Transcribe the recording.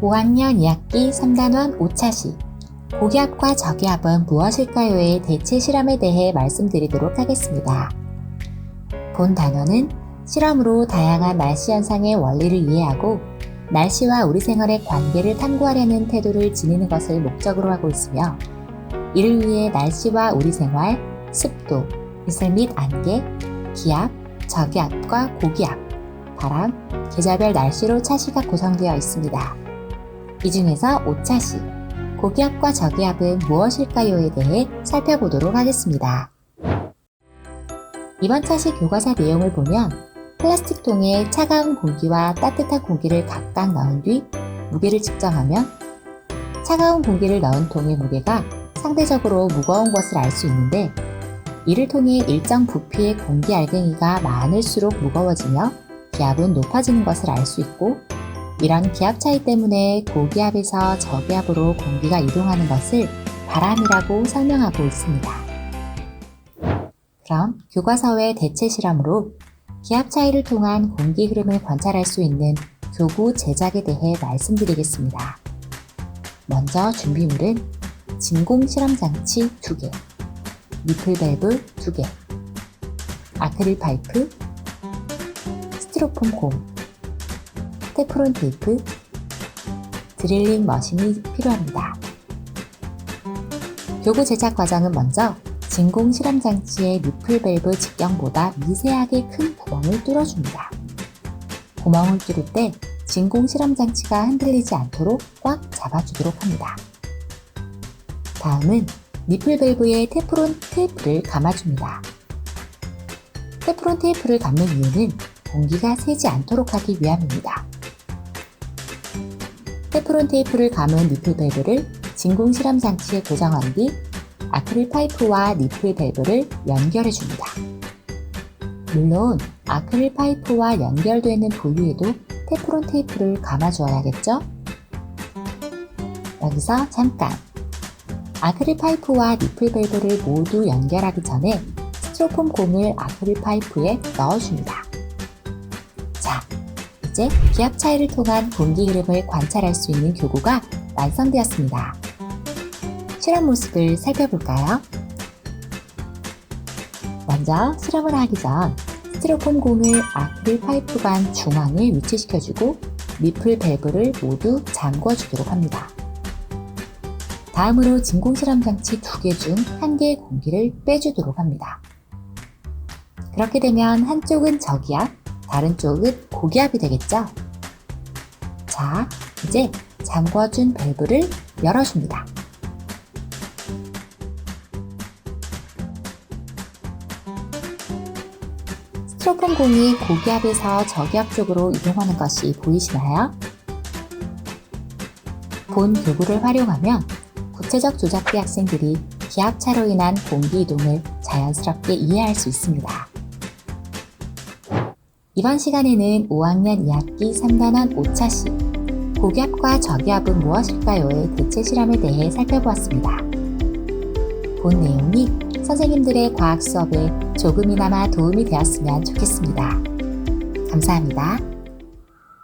5학년 2학기 3단원 5차시 고기압과 저기압은 무엇일까요의 대체 실험에 대해 말씀드리도록 하겠습니다. 본 단원은 실험으로 다양한 날씨 현상의 원리를 이해하고 날씨와 우리 생활의 관계를 탐구하려는 태도를 지니는 것을 목적으로 하고 있으며 이를 위해 날씨와 우리 생활, 습도, 이슬 및 안개, 기압, 저기압과 고기압, 바람, 계절별 날씨로 차시가 구성되어 있습니다. 이 중에서 5차시, 고기압과 저기압은 무엇일까요에 대해 살펴보도록 하겠습니다. 이번 차시 교과서 내용을 보면 플라스틱 통에 차가운 공기와 따뜻한 공기를 각각 넣은 뒤 무게를 측정하면 차가운 공기를 넣은 통의 무게가 상대적으로 무거운 것을 알 수 있는데 이를 통해 일정 부피의 공기 알갱이가 많을수록 무거워지며 기압은 높아지는 것을 알 수 있고 이런 기압 차이 때문에 고기압에서 저기압으로 공기가 이동하는 것을 바람이라고 설명하고 있습니다. 그럼 교과서의 대체 실험으로 기압 차이를 통한 공기 흐름을 관찰할 수 있는 교구 제작에 대해 말씀드리겠습니다. 먼저 준비물은 진공 실험 장치 2개, 니플 밸브 2개, 아크릴 파이프, 스티로폼 곰, 테프론 테이프, 드릴링 머신이 필요합니다. 교구 제작 과정은 먼저 진공 실험 장치의 니플 밸브 직경보다 미세하게 큰 구멍을 뚫어줍니다. 구멍을 뚫을 때 진공 실험 장치가 흔들리지 않도록 꽉 잡아주도록 합니다. 다음은 니플 밸브에 테프론 테이프를 감아줍니다. 테프론 테이프를 감는 이유는 공기가 새지 않도록 하기 위함입니다. 테프론 테이프를 감은 니플 밸브를 진공 실험 장치에 고정한 뒤 아크릴 파이프와 니플 밸브를 연결해 줍니다. 물론 아크릴 파이프와 연결되는 부위에도 테프론 테이프를 감아 주어야겠죠? 여기서 잠깐! 아크릴 파이프와 니플 밸브를 모두 연결하기 전에 스티로폼 곰을 아크릴 파이프에 넣어줍니다. 자, 이제 기압 차이를 통한 공기 흐름을 관찰할 수 있는 교구가 완성되었습니다. 실험 모습을 살펴볼까요? 먼저 실험을 하기 전 스티로폼 공을 아크릴 파이프 간 중앙에 위치시켜주고 니플 밸브를 모두 잠궈주도록 합니다. 다음으로 진공 실험 장치 두 개 중 한 개의 공기를 빼주도록 합니다. 그렇게 되면 한쪽은 저기압, 다른 쪽은 고기압이 되겠죠? 자, 이제 잠궈준 밸브를 열어줍니다. 스티로폼 공이 고기압에서 저기압 쪽으로 이동하는 것이 보이시나요? 본 교구를 활용하면 구체적 조작기 학생들이 기압차로 인한 공기 이동을 자연스럽게 이해할 수 있습니다. 이번 시간에는 5학년 2학기 3단원 5차시 고기압과 저기압은 무엇일까요의 대체 실험에 대해 살펴보았습니다. 본 내용이 선생님들의 과학 수업에 조금이나마 도움이 되었으면 좋겠습니다. 감사합니다.